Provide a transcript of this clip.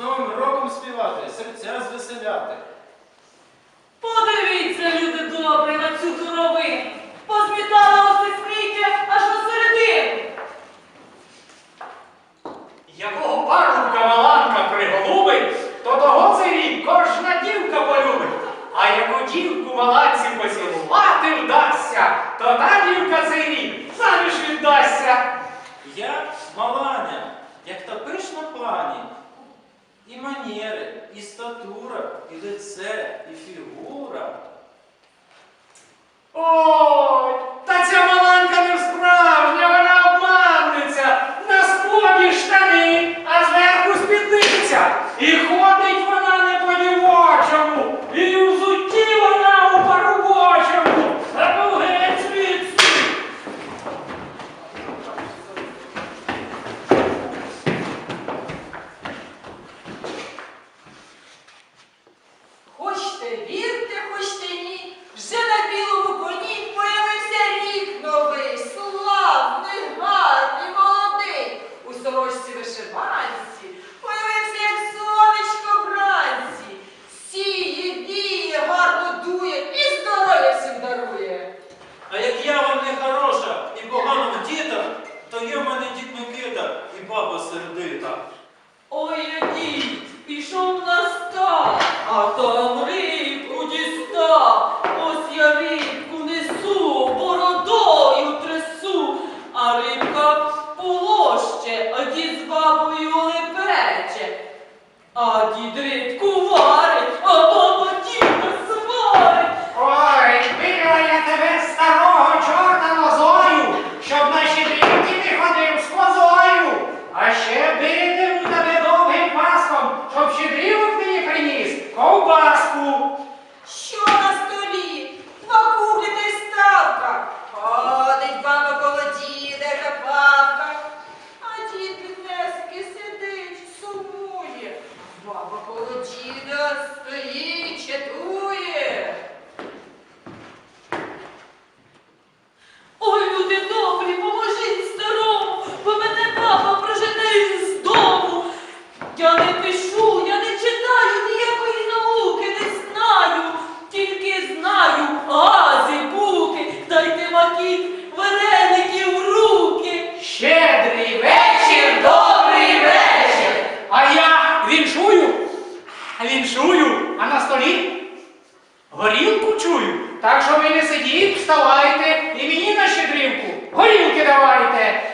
Новим роком співати, серця звеселяти. Подивіться, люди добрі, на цю хоровину. Позмітала усе сміття аж до середини. Якого парубка маланка приголубить, то того цей рік кожна дівка полюбить. А яку дівку маланці поцілувати вдасться, то та дівка цей рік заміж віддасться. Я маланя, як та пишна пані. і манери, і статура, і лице, і фігура. О! Кинемо тебе довгим паском, щоб щедрівок мені приніс ковбаску. Добрий вечір, добрий вечір. А я віншую, віншую, а на столі горілку чую. Так що ви не сидіть, вставайте і мені на щедрівку горілки давайте.